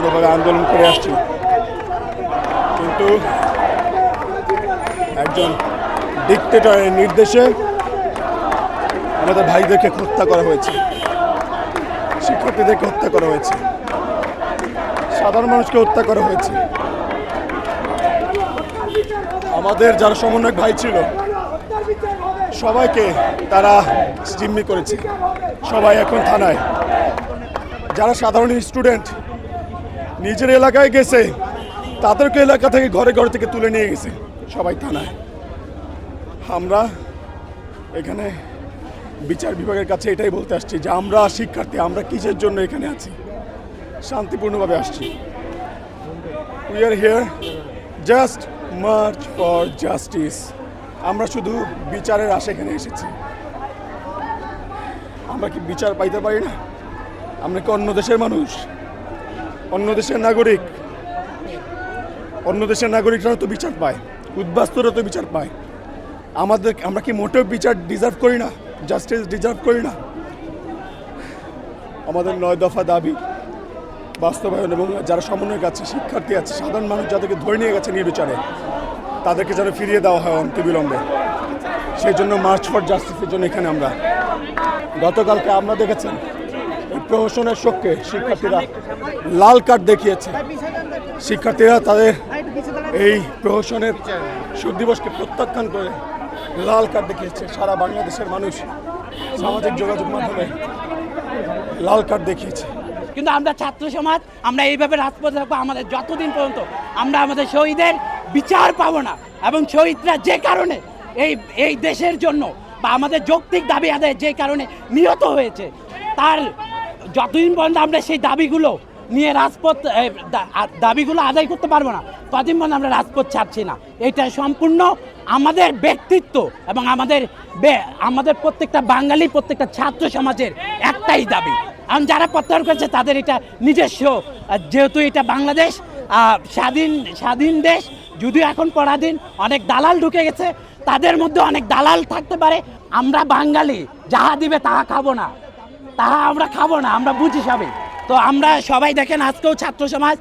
শান্তিপূর্ণভাবে আন্দোলন করে আসছি কিন্তু একজন ডিক্টেটরের নির্দেশে আমাদের ভাইদেরকে হত্যা করা হয়েছে। শিক্ষার্থীদেরকে হত্যা করা হয়েছে। সাধারণ মানুষকে হত্যা করা হয়েছে। আমাদের যারা সমন্বয়ক ভাই ছিল, সবাইকে তারা জিম্মি করেছে। সবাই এখন থানায়। যারা সাধারণ স্টুডেন্ট নিজের এলাকায় গেছে, তাদেরকে এলাকা থেকে ঘরে ঘরে থেকে তুলে নিয়ে গেছে সবাই থানায়। আমরা এখানে বিচার বিভাগের কাছে এটাই বলতে আসছি যে আমরা শিক্ষার্থী, আমরা কিসের জন্য এখানে আছি? শান্তিপূর্ণভাবে আসছি। We are here just march for justice আমরা শুধু বিচারের আশা এখানে এসেছি। আমরা কি বিচার পাইতে পারি না? আমরা কি অন্য দেশের মানুষ? অন্য দেশের নাগরিক, অন্য দেশের নাগরিকরাও তো বিচার পায় উদ্বাস্তুরা তো বিচার পায়। আমাদের, আমরা কি মোটেও বিচার ডিজার্ভ করি না? জাস্টিস ডিজার্ভ করি না? আমাদের নয় দফা দাবি বাস্তবায়ন এবং যারা সমন্বয়ক আছে, শিক্ষার্থী আছে, সাধারণ মানুষ যাদেরকে ধরে নিয়ে গেছে নির্বিচারে, তাদেরকে যেন ফিরিয়ে দেওয়া হয় অন্তিবিলম্বে। সেই জন্য মার্চ ফর জাস্টিসের জন্য এখানে আমরা। গতকালকে আমরা দেখেছেন এই প্রহসনের শোককে শিক্ষার্থীরা লাল কার্ড দেখিয়েছে। শিক্ষার্থীরা তাদের এই প্রহসনের শোক দিবসকে প্রত্যাখ্যান করে লাল কার্ড দেখিয়েছে। সারা বাংলাদেশের মানুষ সামাজিক যোগাযোগ মাধ্যমে লাল কার্ড দেখিয়েছে। কিন্তু আমরা ছাত্র সমাজ, আমরা এইভাবে রাজপথে থাকব আমাদের যতদিন পর্যন্ত আমরা আমাদের শহীদের বিচার পাবো না এবং শহীদরা যে কারণে এই এই দেশের জন্য বা আমাদের যৌক্তিক দাবি আদায় যে কারণে নিহত হয়েছে, তার যতদিন পর্যন্ত আমরা সেই দাবিগুলো নিয়ে রাজপথ দাবিগুলো আদায় করতে পারব না, ততদিন পর্যন্ত আমরা রাজপথ ছাড়ছি না। এটা সম্পূর্ণ আমাদের ব্যক্তিত্ব এবং আমাদের আমাদের প্রত্যেকটা বাঙালি, প্রত্যেকটা ছাত্র সমাজের একটাই দাবি। কারণ যারা প্রত্যাহার করেছে, তাদের এটা নিজস্ব। যেহেতু এটা বাংলাদেশ স্বাধীন স্বাধীন দেশ, যদিও এখন পরাধীন, অনেক দালাল ঢুকে গেছে, তাদের মধ্যে অনেক দালাল থাকতে পারে। আমরা বাঙালি, যাহা দিবে তাহা খাব না। তাহা আমরা খাব না, আমরা বুঝি সবই তো আমরা সবাই দেখেন আজকেও ছাত্র সমাজ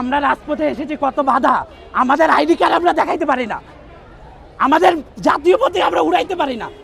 আমরা রাজপথে এসেছি, কত বাধা। আমাদের আইডি কার্ড আমরা দেখাইতে পারি না। আমাদের জাতীয় পথে আমরা উড়াইতে পারি না।